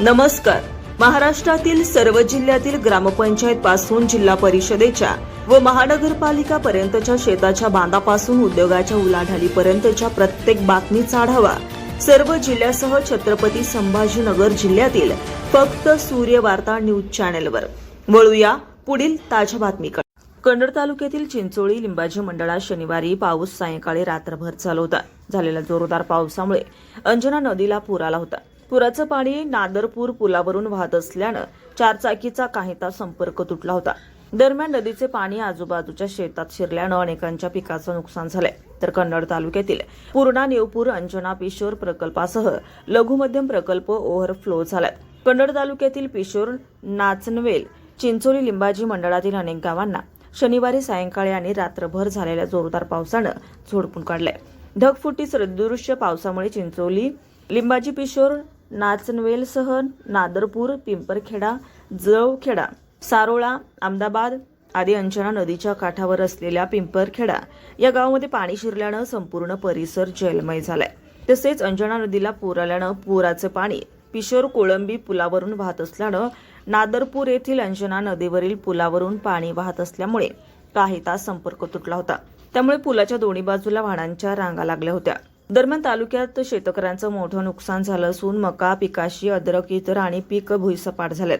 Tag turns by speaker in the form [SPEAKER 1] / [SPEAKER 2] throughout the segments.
[SPEAKER 1] नमस्कार. महाराष्ट्रातील सर्व जिल्ह्यातील ग्रामपंचायत पासून जिल्हा परिषदेच्या व महानगरपालिका पर्यंतच्या शेताच्या बांधापासून उद्योगाच्या उलाढालीपर्यंतच्या प्रत्येक बातमीचा आढावा सर्व जिल्ह्यासह छत्रपती संभाजीनगर जिल्ह्यातील फक्त सूर्य वार्ता न्यूज चॅनेलवर. वळूया पुढील ताज्या बातमीकडे. कन्नड तालुक्यातील चिंचोळी लिंबाजी मंडळात शनिवारी पाऊस सायंकाळी रात्रभर चालू होता. झालेल्या जोरदार पावसामुळे अंजना नदीला पूर आला होता. पुराचं पाणी नादरपूर पुलावरून वाहत असल्यानं चारचाकीचा काही तास संपर्क तुटला होता. दरम्यान नदीचे पाणी आजूबाजूच्या शेतात शिरल्यानं अनेकांच्या पिकाचं नुकसान झालंय. तर कन्नड तालुक्यातील पूर्णा नेवपूर अंजना पिशोर प्रकल्पासह लघुमध्यम प्रकल्प ओव्हरफ्लो झालाय. कन्नड तालुक्यातील पिशोर नाचनवेल चिंचोली लिंबाजी मंडळातील अनेक गावांना शनिवारी सायंकाळी आणि रात्रभर झालेल्या जोरदार पावसानं झोडपून काढलंय. ढगफुटी सदृश्य पावसामुळे चिंचोली लिंबाजी पिशोर नाचनवेलसह नादरपूर पिंपरखेडा जळवखेडा सारोळा अहमदाबाद आदी अंजना नदीच्या काठावर असलेल्या पिंपरखेडा या गावामध्ये पाणी शिरल्यानं संपूर्ण परिसर जलमय झालाय. तसेच अंजना नदीला पूर आल्यानं पुराचे पाणी पिशोर कोळंबी पुलावरून वाहत असल्यानं नादरपूर येथील अंजना नदीवरील पुलावरून पाणी वाहत असल्यामुळे काही तास संपर्क तुटला होता. त्यामुळे पुलाच्या दोन्ही बाजूला वाहनांच्या रांगा लागल्या होत्या. दरम्यान तालुक्यात शेतकऱ्यांचं मोठं नुकसान झालं असून मका पिकाशी अद्रक इतर आणि पीक भुईसपाट झालेत.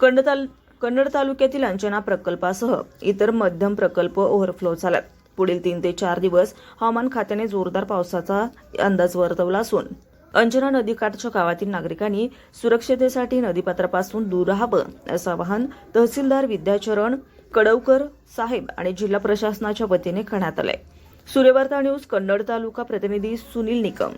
[SPEAKER 1] कन्नड ताल कन्नड तालुक्यातील अंजना प्रकल्पासह इतर मध्यम प्रकल्प ओव्हरफ्लो झालात पुढील तीन ते चार दिवस हवामान खात्याने जोरदार पावसाचा अंदाज वर्तवला असून अंजना नदीकाठच्या गावातील नागरिकांनी सुरक्षितेसाठी नदीपात्रापासून दूर राहावं असं आवाहन तहसीलदार विद्याचरण कडवकर साहेब आणि जिल्हा प्रशासनाच्या वतीने करण्यात आहे सूर्यवार्ता न्यूज कन्नड तालुका प्रतिनिधी सुनील निकम.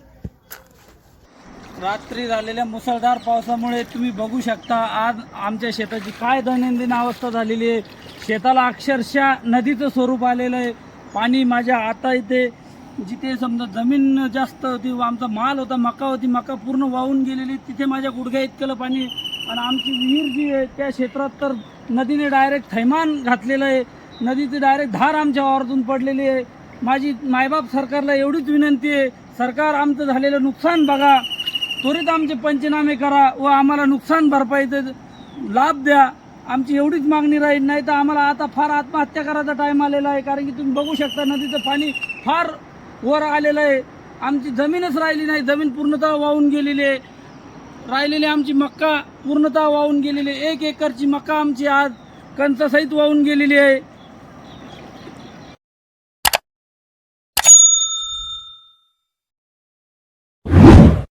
[SPEAKER 2] रात्री झालेल्या मुसळधार पावसामुळे तुम्ही बघू शकता आज आमच्या शेताची काय दैनंदिन अवस्था झालेली आहे. शेताला अक्षरशः नदीचं स्वरूप आलेलं आहे. पाणी माझ्या आता इथे जिथे समजा जमीन जास्त होती आमचा माल होता मका होती मका पूर्ण वाहून गेलेली तिथे माझ्या गुडघ्या इतकं पाणी आणि आमची विहीर जी आहे त्या क्षेत्रात तर नदीने डायरेक्ट थैमान घातलेलं आहे. नदीचे डायरेक्ट धार आमच्या वावरातून पडलेली आहे. माझी मायबाप सरकारला एवढीच विनंती आहे. सरकार आमचं झालेलं नुकसान बघा. त्वरित आमचे पंचनामे करा व आम्हाला नुकसान भरपाईचं लाभ द्या. आमची एवढीच मागणी राहील नाही तर आम्हाला आता फार आत्महत्या करायचा टाईम आलेला आहे. कारण की तुम्ही बघू शकता नदीचं पाणी फार वर आलेलं आहे. आमची जमीनच राहिली नाही. जमीन पूर्णतः वाहून गेलेली आहे. राहिलेली आमची मक्का पूर्णतः वाहून गेलेली आहे. एक एकरची मक्का आमची आज कणसासहित वाहून गेलेली आहे.